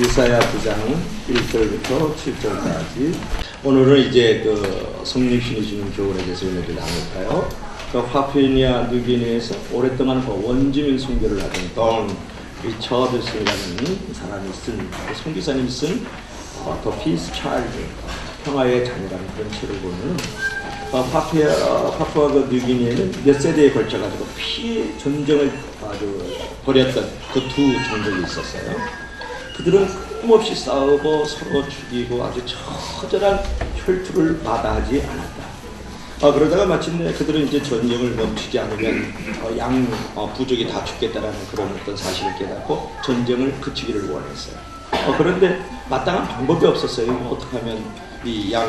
이사야 9장 1절부터 7절까지 오늘은 이제 그 성립신이 주는 교훈에 대해서 은혜를 나눌까요? 그 파푸니아 뉴기니에서 오랫동안 그 원주민 선교를 하던 돈 리처드슨이라는 사람이 쓴, 그 선교사님이 쓴 어, Peace Child, 평화의 자녀라는 그런 책을 보면 어, 파푸아, 어, 파푸아 그 뉴기니에는 몇 세대에 걸쳐 가지고 피해 전쟁을 아주 벌였던 그 두 종족이 있었어요. 그들은 끊임없이 싸우고 서로 죽이고 아주 처절한 혈투를 마다하지 않았다. 아, 그러다가 마침내 그들은 이제 전쟁을 멈추지 않으면 어, 양 어, 부족이 다 죽겠다라는 그런 어떤 사실을 깨닫고 전쟁을 그치기를 원했어요. 어, 그런데 마땅한 방법이 없었어요. 뭐 어떻게 하면 이 양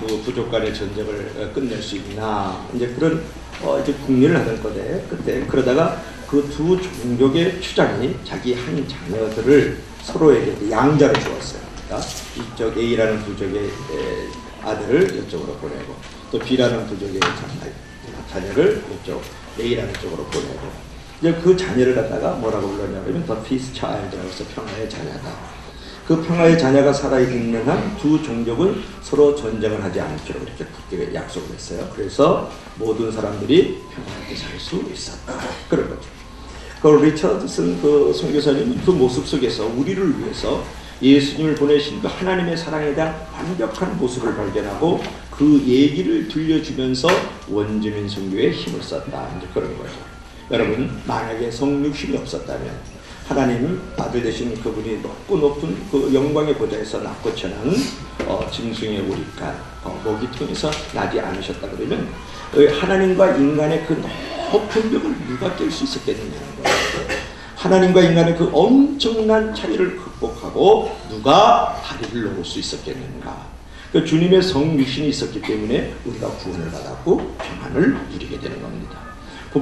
그 부족 간의 전쟁을 어, 끝낼 수 있나 이제 그런 어, 이제 국리를 하던 거대 그때 그러다가 그 두 종족의 추장이 자기 한 자녀들을 서로에게 양자를 주었어요. 그러니까 이쪽 A라는 부족의 에, 아들을 이쪽으로 보내고 또 B라는 부족의 자- 자녀를 이쪽 A라는 쪽으로 보내고 이제 그 자녀를 갖다가 뭐라고 불렀냐면 더 피스 차일드라고 해서 평화의 자녀다. 그 평화의 자녀가 살아있는 한 두 종족은 서로 전쟁을 하지 않기로 이렇게 굳게 약속을 했어요. 그래서 모든 사람들이 평화하게 살 수 있었다. 그런 거죠. 그 리처드슨 그 선교사님은 그 모습 속에서 우리를 위해서 예수님을 보내신 그 하나님의 사랑에 대한 완벽한 모습을 발견하고 그 얘기를 들려주면서 원주민 선교에 힘을 썼다. 이제 그런 거죠. 여러분 만약에 성육신이 없었다면 하나님 아들 되신 그분이 높고 높은 그 영광의 보좌에서 낳고 천한 어, 짐승의 우리간 어, 먹이통에서 나지 않으셨다 그러면 그 하나님과 인간의 그 높은 벽을 누가 깰 수 있었겠느냐는 거예요. 하나님과 인간의 그 엄청난 차이를 극복하고 누가 다리를 놓을 수 있었겠는가? 그 주님의 성육신이 있었기 때문에 우리가 구원을 받았고 평안을 누리게 되는 겁니다.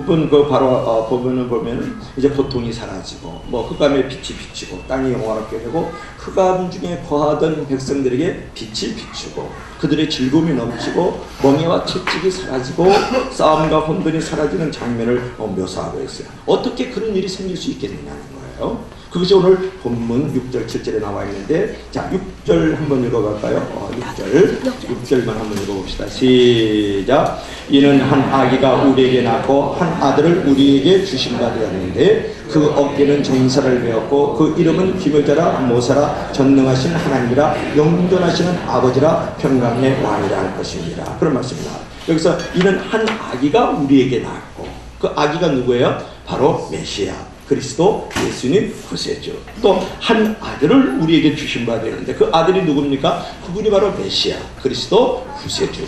본문 그 바로 어, 본문을 보면 이제 고통이 사라지고 뭐 흑암의 빛이 비치고 땅이 영화롭게 되고 흑암 중에 거하던 백성들에게 빛이 비추고 그들의 즐거움이 넘치고 멍해와 채찍이 사라지고 싸움과 혼돈이 사라지는 장면을 어, 묘사하고 있어요. 어떻게 그런 일이 생길 수 있겠느냐는 거예요. 그것이 오늘 본문 6절 7절에 나와 있는데 자 6절 한번 읽어볼까요? 어, 6절 6절만 한번 읽어봅시다. 시작 이는 한 아기가 우리에게 낳고 한 아들을 우리에게 주신 바 되었는데 그 어깨는 정사를 배웠고 그 이름은 기묘자라 모사라 전능하신 하나님이라 영존하시는 아버지라 평강의 왕이라 할 것입니다. 그런 말씀입니다. 여기서 이는 한 아기가 우리에게 낳았고 그 아기가 누구예요? 바로 메시아. 그리스도 예수님 구세주 또 한 아들을 우리에게 주신 바 되는데 그 아들이 누굽니까? 그분이 바로 메시아 그리스도 구세주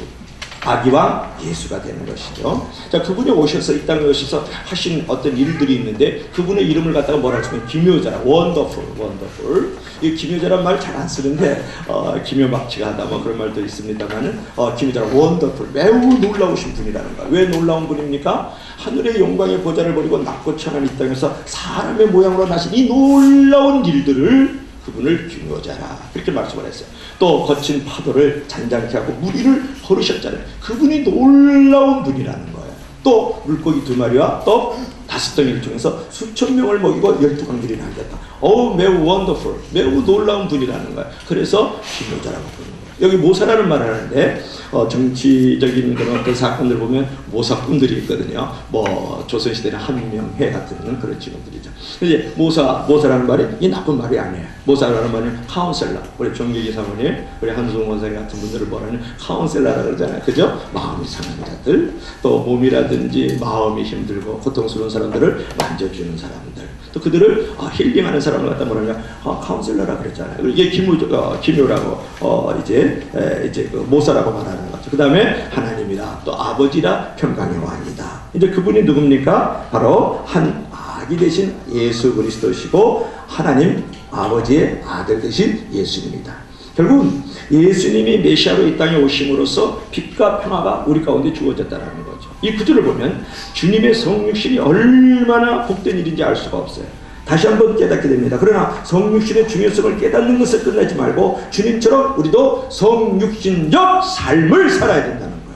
아기왕 예수가 되는 것이죠. 자, 그분이 오셔서 이 땅에 오셔서 하신 어떤 일들이 있는데 그분의 이름을 갖다가 뭐라 하면 기묘자라, 원더풀, 원더풀. 이 기묘자란 말 잘 안 쓰는데 어, 기묘막치가하다 뭐 그런 말도 있습니다만은 어, 기묘자라, 원더풀, 매우 놀라우신 분이라는 거야. 왜 놀라운 분입니까? 하늘의 영광의 보좌를 버리고 낮고 천한 이 땅에서 사람의 모양으로 나신 이 놀라운 일들을 그분을 기묘자라 그렇게 말씀을 했어요. 또 거친 파도를 잔잔케 하고 무리를 걸으셨잖아요. 그분이 놀라운 분이라는 거예요. 또 물고기 두 마리와 또 다섯 덩이를 통해서 수천 명을 먹이고 열두 강들이 남겼다. 어우 매우 원더풀, 매우 놀라운 분이라는 거예요. 그래서 기묘자라고 부르는 거예요. 여기 모사라는 말을 하는데 어, 정치적인 그런 어떤 사건들 보면 모사꾼들이 있거든요. 뭐 조선시대는 한명회 같은 그런 직원들이죠. 이제 모사 모사라는 말이 이 나쁜 말이 아니에요. 모사라는 말은 카운셀러. 우리 정기기 사모님, 우리 한수홍 원사님 같은 분들을 뭐라는 카운셀러라 그러잖아요. 그죠? 마음이 상한 자들, 또 몸이라든지 마음이 힘들고 고통스러운 사람들을 만져주는 사람들. 또 그들을 어, 힐링하는 사람을 갖다 뭐라냐 어, 카운셀러라 그랬잖아요. 이게 기묘 어, 기묘라고 어, 이제 에, 이제 그 모사라고 말하는 거죠. 그 다음에 하나님이라 또 아버지라 평강의 왕이다. 이제 그분이 누굽니까? 바로 한 아기 대신 예수 그리스도시고 하나님 아버지의 아들 대신 예수님이다. 결국은 예수님이 메시아로 이 땅에 오심으로써 빛과 평화가 우리 가운데 주어졌다는 거죠. 이 구절을 보면 주님의 성육신이 얼마나 복된 일인지 알 수가 없어요. 다시 한번 깨닫게 됩니다. 그러나 성육신의 중요성을 깨닫는 것을 끝내지 말고 주님처럼 우리도 성육신적 삶을 살아야 된다는 거예요.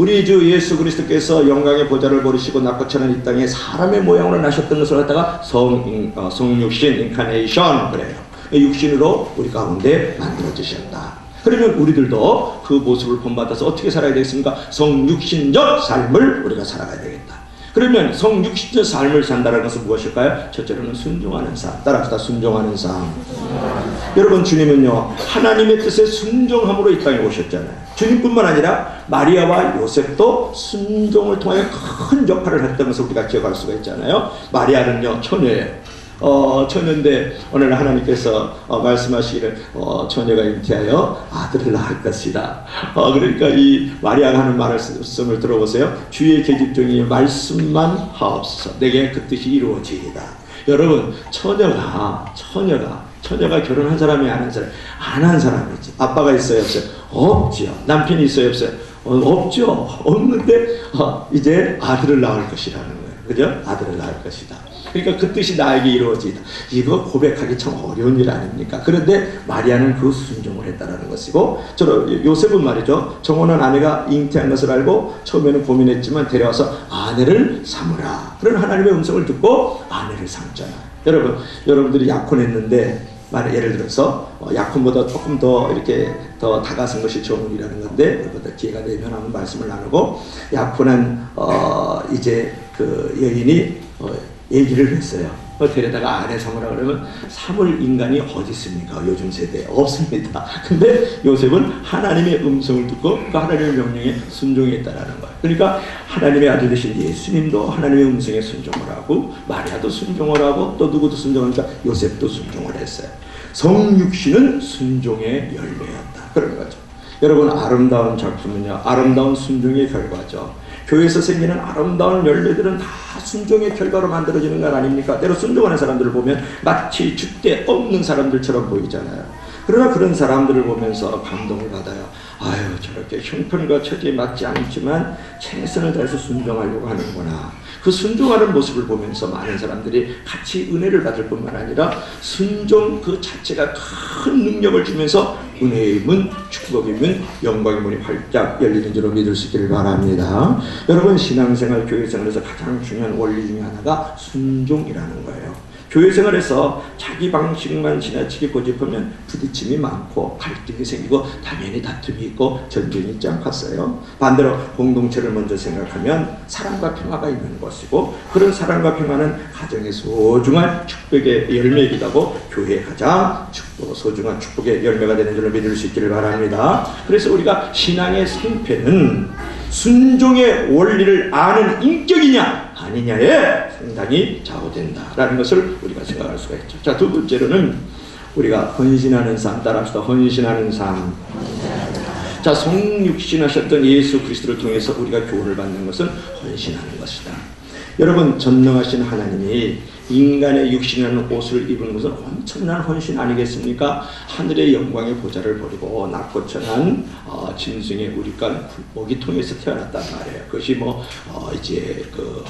우리 주 예수 그리스도께서 영광의 보좌를 버리시고 낙고천한 이 땅에 사람의 모양으로 나셨던 것을 갖다가 성, 어, 성육신, 인카네이션 그래요. 육신으로 우리 가운데 만들어 주셨다. 그러면 우리들도 그 모습을 본받아서 어떻게 살아야 되겠습니까? 성육신적 삶을 우리가 살아가야 되겠다. 그러면 성육신적 삶을 산다는 것은 무엇일까요? 첫째로는 순종하는 삶. 따라합시다. 순종하는 삶. 여러분 주님은요 하나님의 뜻에 순종함으로 이 땅에 오셨잖아요. 주님뿐만 아니라 마리아와 요셉도 순종을 통하여 큰 역할을 했던 것을 우리가 기억할 수가 있잖아요. 마리아는요 처녀예요. 어, 처녀인데 오늘 하나님께서 어, 말씀하시기를 어, 처녀가 잉태하여 아들을 낳을 것이다. 어, 그러니까 이 마리아가 하는 말씀을 들어보세요. 주의 계집 중에 말씀만 하옵소서. 내게 그 뜻이 이루어지이다. 여러분 처녀가 처녀가 처녀가 결혼한 사람이 안 한 사람 안 한 사람이지. 아빠가 있어요 없어요? 없지요. 남편이 있어요 없어요? 어, 없죠. 없는데 어, 이제 아들을 낳을 것이라는. 그죠? 아들을 낳을 것이다. 그러니까 그 뜻이 나에게 이루어지다. 이거 고백하기 참 어려운 일 아닙니까? 그런데 마리아는 그 순종을 했다라는 것이고, 저로 요셉은 말이죠. 정혼한 아내가 잉태한 것을 알고 처음에는 고민했지만 데려와서 아내를 삼으라. 그런 하나님의 음성을 듣고 아내를 삼잖아. 여러분, 여러분들이 약혼했는데 말 예를 들어서 어, 약혼보다 조금 더 이렇게 더 다가선 것이 좋은 일이라는 건데 그보다 기회가 되면 한번 말씀을 나누고 약혼한 어 이제 그 여인이 어 얘기를 했어요. 어, 데려다가 아내 삼으라 그러면 삼을 인간이 어디 있습니까? 요즘 세대에 없습니다. 근데 요셉은 하나님의 음성을 듣고 그 하나님의 명령에 순종했다라는 거예요. 그러니까 하나님의 아들 되신 예수님도 하나님의 음성에 순종을 하고 마리아도 순종을 하고 또 누구도 순종하니까 요셉도 순종을 했어요. 성육신은 순종의 열매였다. 그런 거죠. 여러분 아름다운 작품은요 아름다운 순종의 결과죠. 교회에서 생기는 아름다운 열매들은 다 순종의 결과로 만들어지는 것 아닙니까? 때로 순종하는 사람들을 보면 마치 주대 없는 사람들처럼 보이잖아요. 그러나 그런 사람들을 보면서 감동을 받아요. 아유 저렇게 형편과 처지에 맞지 않지만 최선을 다해서 순종하려고 하는구나. 그 순종하는 모습을 보면서 많은 사람들이 같이 은혜를 받을 뿐만 아니라 순종 그 자체가 큰 능력을 주면서 은혜의 문, 축복의 문, 영광의 문이 활짝 열리는 줄로 믿을 수 있기를 바랍니다. 여러분 신앙생활, 교회생활에서 가장 중요한 원리 중에 하나가 순종이라는 거예요. 교회 생활에서 자기 방식만 지나치게 고집하면 부딪힘이 많고 갈등이 생기고 당연히 다툼이 있고 전쟁이 있지 않겠어요? 반대로 공동체를 먼저 생각하면 사랑과 평화가 있는 것이고 그런 사랑과 평화는 가정의 소중한 축복의 열매이기도 교회의 가장 축복, 소중한 축복의 열매가 되는 줄을 믿을 수 있기를 바랍니다. 그래서 우리가 신앙의 생패는 순종의 원리를 아는 인격이냐 아니냐에 상당히 좌우된다라는 것을 우리가 생각할 수가 있죠. 자, 두 번째로는 우리가 헌신하는 삶 따라합시다. 헌신하는 삶. 자, 성육신하셨던 예수 그리스도를 통해서 우리가 교훈을 받는 것은 헌신하는 것이다. 여러분 전능하신 하나님이 인간의 육신이라는 옷을 입은 것은 엄청난 헌신 아니겠습니까? 하늘의 영광의 보좌를 버리고 낮고 천한 어, 짐승의 우리간 모기통에서 태어났단 말이에요. 그것이 뭐 어, 이제 그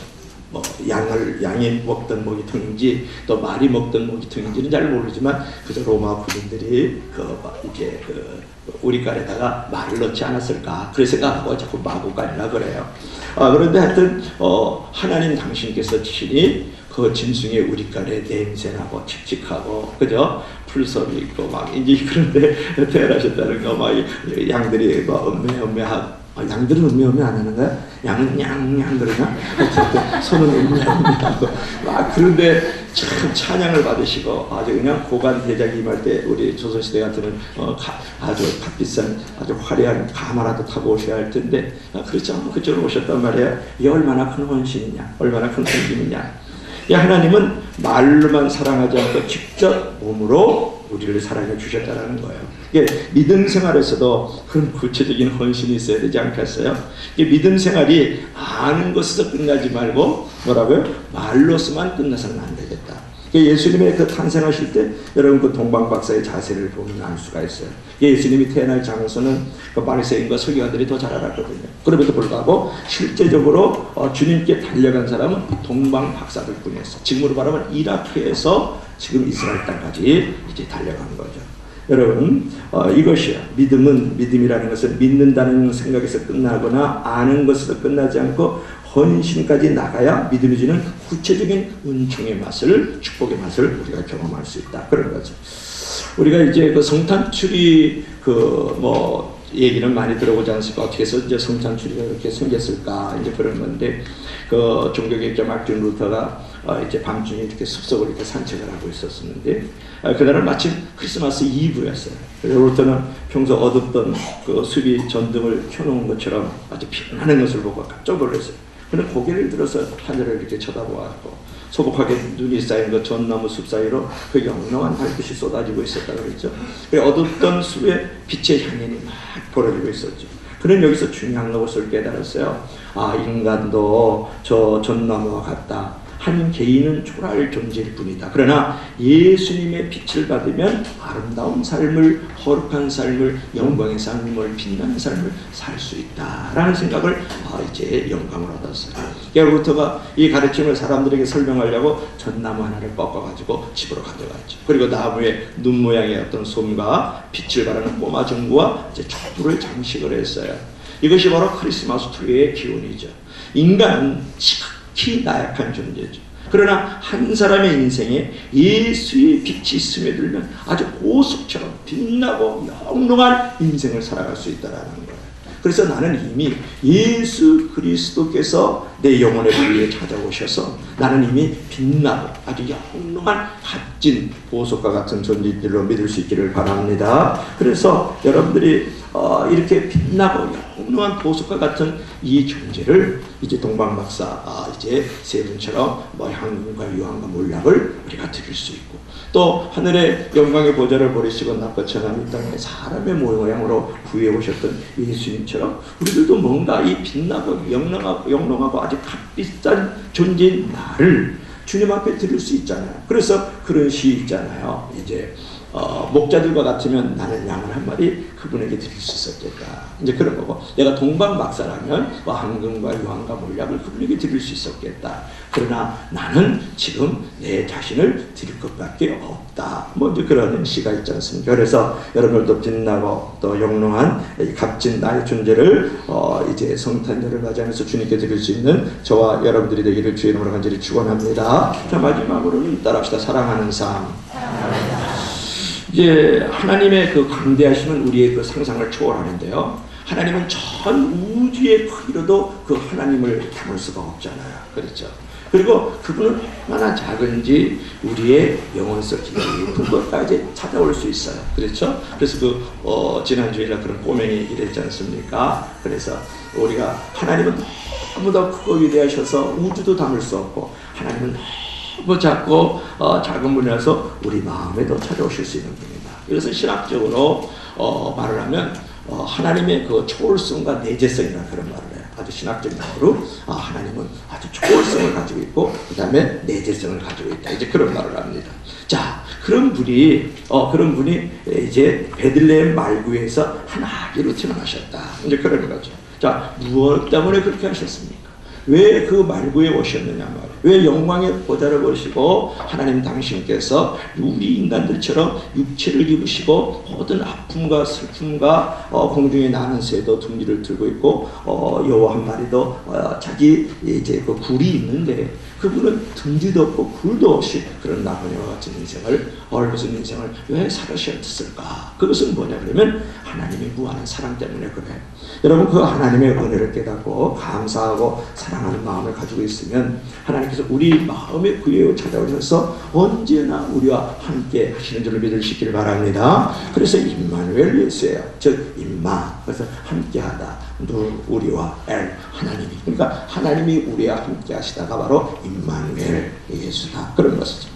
뭐 양을 양이 먹던 모기통인지 또 말이 먹던 모기통인지는 잘 모르지만 그저 로마 군인들이 그 이게 그 우리깔에다가 말을 넣지 않았을까 그래 생각하고 자꾸 마구간이라 그래요. 아, 그런데 하여튼 어, 하나님 당신께서 친히 그 짐승의 우리깔에 냄새나고 칙칙하고 그죠 풀섭이 있고 막 이제 그런데 태어나셨다는 거 막 양들이 막 음메 음메하고 아, 양들은 음메음메 안 하는 거야? 냥냥 그러나? 어쨌든 손은 음메음메하고 막 그런데 참 찬양을 받으시고 아주 그냥 고관 대작이 임할 때 우리 조선시대 같으면 어, 가, 아주 값비싼 아주 화려한 가마라도 타고 오셔야 할 텐데 아, 그렇지 않고 그쪽으로 오셨단 말이에요. 이게 얼마나 큰 헌신이냐 얼마나 큰 헌신이냐 이 하나님은 말로만 사랑하지 않고 직접 몸으로 우리를 사랑해 주셨다는 거예요. 이게 믿음 생활에서도 그런 구체적인 헌신이 있어야 되지 않겠어요? 이 믿음 생활이 아는 것에서 끝나지 말고 뭐라고요? 말로서만 끝나서는 안 되겠다. 예수님의 그 탄생하실 때 여러분 그 동방 박사의 자세를 보면 알 수가 있어요. 예수님이 태어날 장소는 그 바리새인과 서기관들이 더 잘 알았거든요. 그럼에도 불구하고 실제적으로 어, 주님께 달려간 사람은 동방 박사들 뿐이었어. 지금으로 말하면 이라크에서 지금 이스라엘 땅까지 이제 달려간 거죠. 여러분 어, 이것이요 믿음은 믿음이라는 것은 믿는다는 생각에서 끝나거나 아는 것에서 끝나지 않고 헌신까지 나가야 믿음이 주는 구체적인 은총의 맛을 축복의 맛을 우리가 경험할 수 있다 그런 거죠. 우리가 이제 그 성탄출이 그 뭐 얘기는 많이 들어보지 않습니까? 어떻게 해서 이제 성탄출이가 그렇게 생겼을까 이제 그런 건데 그 종교개혁자 마틴 루터가 어 이제 밤중에 이렇게 숲속을 이렇게 산책을 하고 있었었는데 아, 그날은 마침 크리스마스 이브였어요. 그래서 루터는 평소 어둡던 그 숲이 전등을 켜놓은 것처럼 아주 빛나는 것을 보고 깜짝 놀랐어요. 그는 고개를 들어서 하늘을 이렇게 쳐다보았고 소복하게 눈이 쌓인 그 전나무 숲 사이로 그 영롱한 달빛이 쏟아지고 있었다 그랬죠. 그 어둡던 숲에 빛의 향연이 막 벌어지고 있었죠. 그는 여기서 중요한 것을 깨달았어요. 아 인간도 저 전나무와 같다. 한 개인은 초라할 존재일 뿐이다. 그러나 예수님의 빛을 받으면 아름다운 삶을, 거룩한 삶을, 영광의 삶을, 빛나는 삶을 살 수 있다라는 생각을 아, 이제 영감을 얻었어요. 게르부터가 이 가르침을 사람들에게 설명하려고 전나무 하나를 꺾어가지고 집으로 가져갔죠. 그리고 나무에 눈 모양의 어떤 솜과 빛을 발하는 꼬마 전구와 이제 촛불을 장식을 했어요. 이것이 바로 크리스마스 트리의 기원이죠. 인간은 지 극히 나약한 존재죠. 그러나 한 사람의 인생에 예수의 빛이 스며들면 아주 보석처럼 빛나고 영롱한 인생을 살아갈 수 있다라는 거예요. 그래서 나는 이미 예수 그리스도께서 내 영혼의 불리에 찾아오셔서 나는 이미 빛나고 아주 영롱한 값진 보석과 같은 존재들로 믿을 수 있기를 바랍니다. 그래서 여러분들이 어, 이렇게 빛나고 영롱한 보석과 같은 이 존재를 이제 동방 박사 아, 이제 세 분처럼 뭐 향금과 유황과 몰락을 우리가 드릴 수 있고 또 하늘의 영광의 보좌를 버리시고 납부처럼 이 땅에 사람의 모양으로 구해 오셨던 예수님처럼 우리들도 뭔가 이 빛나고 영롱하고, 영롱하고 아주 값비싼 존재인 나를 주님 앞에 드릴 수 있잖아요. 그래서 그런 시 있잖아요. 이제 어, 목자들과 같으면 나는 양을 한 마리 그분에게 드릴 수 있었겠다. 이제 그런 거고 내가 동방 박사라면 뭐 황금과 유황과 몰약을 그분에게 드릴 수 있었겠다. 그러나 나는 지금 내 자신을 드릴 것밖에 없다. 뭐 이제 그런 시가 있지 않습니까? 그래서 여러분들도 빛나고 또 영롱한 이 값진 나의 존재를 어, 이제 성탄절을 맞이하면서 주님께 드릴 수 있는 저와 여러분들이 되기를 주의 이름으로 간절히 축원합니다. 자 마지막으로는 따라합시다. 사랑하는 삶. 이제 하나님의 그 광대하심은 우리의 그 상상을 초월하는데요. 하나님은 전 우주의 크기로도 그 하나님을 담을 수가 없잖아요. 그렇죠? 그리고 그분은 얼마나 작은지 우리의 영혼 속 깊은 것까지 찾아올 수 있어요. 그렇죠? 그래서 그, 어, 지난주에 그런 꼬맹이 했지 않습니까? 그래서 우리가 하나님은 너무 더 크고 위대하셔서 우주도 담을 수 없고 하나님은 너무 작고 어, 작은 분이라서 우리 마음에도 찾아오실 수 있는 분이다. 그래서 신학적으로 어, 말을 하면 어, 하나님의 그 초월성과 내재성이라는 그런 말을 해요. 아주 신학적인 말로 아, 하나님은 아주 초월성을 가지고 있고 그 다음에 내재성을 가지고 있다. 이제 그런 말을 합니다. 자, 그런 분이 어, 그런 분이 이제 베들레헴 말구에서 한 아기로 태어나셨다. 이제 그런 거죠. 자, 무엇 때문에 그렇게 하셨습니까? 왜 그 말구에 오셨느냐 말이에요. 왜 영광의 보좌를 보시고 하나님 당신께서 우리 인간들처럼 육체를 입으시고 모든 아픔과 슬픔과 어, 공중에 나는 새도 둥지를 들고 있고 어, 여호 한 마리도 어, 자기 이제 그 굴이 있는데 그분은 둥지도 없고 굴도 없이 그런 나그네와 같은 인생을 얼무슨 인생을 왜 살으셨을까? 그것은 뭐냐 그러면 하나님의 무한한 사랑 때문에 그래. 여러분 그 하나님의 은혜를 깨닫고 감사하고 사랑하는 마음을 가지고 있으면 하나님께서 우리 마음의 구애로 찾아오셔서 언제나 우리와 함께 하시는 줄을 믿으시기를 바랍니다. 그래서 임마누엘 예수예요. 즉 임마. 그래서 함께하다. 누 우리와 엘 하나님이 그러니까 하나님이 우리와 함께 하시다가 바로 임마누엘 예수다 그런 것이죠.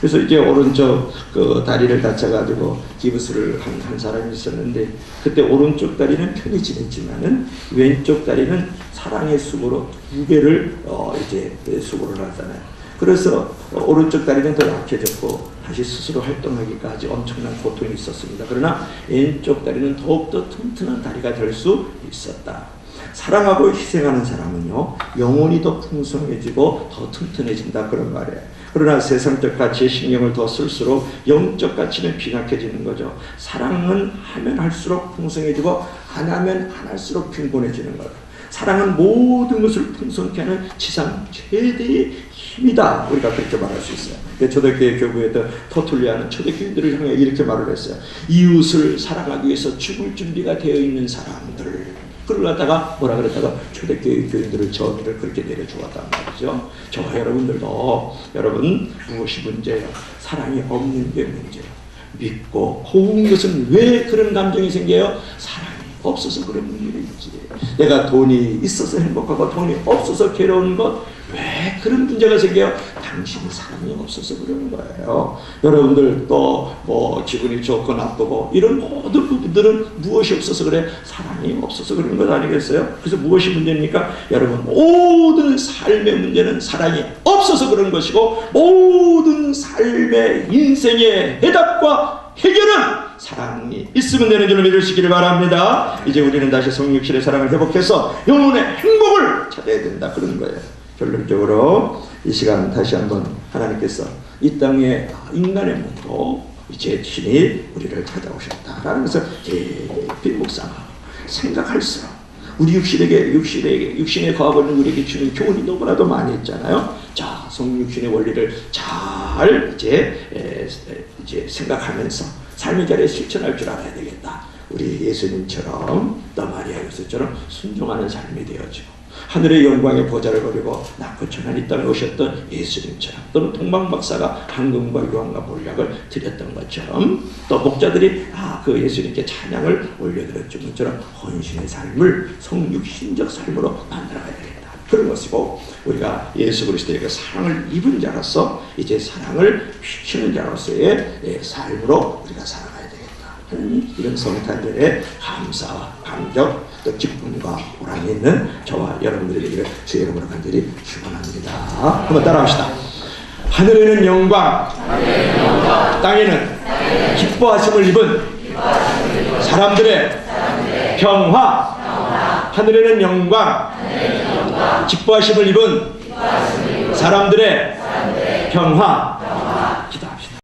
그래서 이제 오른쪽 그 다리를 다쳐가지고 기부스를 한, 한 사람이 있었는데 그때 오른쪽 다리는 편히 지냈지만은 왼쪽 다리는 사랑의 수고로 두 개를 어 이제 수고를 하잖아요. 그래서 어, 오른쪽 다리는 더 약해졌고 다시 스스로 활동하기까지 엄청난 고통이 있었습니다. 그러나 왼쪽 다리는 더욱더 튼튼한 다리가 될 수 있었다. 사랑하고 희생하는 사람은요 영혼이 더 풍성해지고 더 튼튼해진다 그런 말이에요. 그러나 세상적 가치에 신경을 더 쓸수록 영적 가치는 빈약해지는 거죠. 사랑은 하면 할수록 풍성해지고 안 하면 안 할수록 빈곤해지는 거예요. 사랑은 모든 것을 풍성케 하는 지상 최대의 힘이다. 우리가 그렇게 말할 수 있어요. 그 초대교회 교부에도 터툴리아는 초대교인들을 향해 이렇게 말을 했어요. 이웃을 사랑하기 위해서 죽을 준비가 되어 있는 사람들. 그러다가 뭐라 그랬다가 초대교회 교인들을 전의를 그렇게 내려주었단 말이죠. 저와 여러분들도 여러분 무엇이 문제예요? 사랑이 없는 게 문제예요. 믿고 고운 것은 왜 그런 감정이 생겨요? 사랑이 없어서 그런 일이지. 내가 돈이 있어서 행복하고 돈이 없어서 괴로운 것 왜 그런 문제가 생겨요? 당신이 사랑이 없어서 그러는 거예요. 여러분들 또 뭐 기분이 좋고 나쁘고 이런 모든 부분들은 무엇이 없어서 그래? 사랑이 없어서 그러는 것 아니겠어요? 그래서 무엇이 문제입니까? 여러분 모든 삶의 문제는 사랑이 없어서 그런 것이고 모든 삶의 인생의 해답과 해결은 사랑이 있으면 되는 줄을 믿으시기를 바랍니다. 이제 우리는 다시 성육실의 사랑을 회복해서 영혼의 행복을 찾아야 된다 그런 거예요. 결론적으로 이 시간 다시 한번 하나님께서 이 땅에 인간의 몸으로 이제 친히 우리를 찾아오셨다라는 것을 깊이 묵상하고 생각할수록 우리 육신에게 육신에게 육신에 거하고 있는 우리에게 주는 교훈이 너무나도 많이 있잖아요. 자, 성육신의 원리를 잘 이제 에, 에, 이제 생각하면서 삶의 자리에 실천할 줄 알아야 되겠다. 우리 예수님처럼 또 마리아 요셉처럼 순종하는 삶이 되어지고 하늘의 영광의 보좌를 버리고 낳고 천한 이 땅에 오셨던 예수님처럼 또는 동방 박사가 황금과 유황과 몰약을 드렸던 것처럼 또 목자들이 아 그 예수님께 찬양을 올려드렸던 것처럼 헌신의 삶을 성육신적 삶으로 만들어가야 되겠다 그런 것이고 우리가 예수 그리스도의 그 사랑을 입은 자로서 이제 사랑을 비추는 자로서의 예, 삶으로 우리가 살아가야 되겠다 하는 이런 성탄절의 감사와 감격 또 기쁨과 보람이 있는 저와 여러분들이 되기를 주의 이름으로 간절히 축원합니다. 한번 따라합시다. 하늘에는 영광, 땅에는 기뻐하심을 입은 사람들의 평화, 하늘에는 영광, 기뻐하심을 입은 사람들의 평화,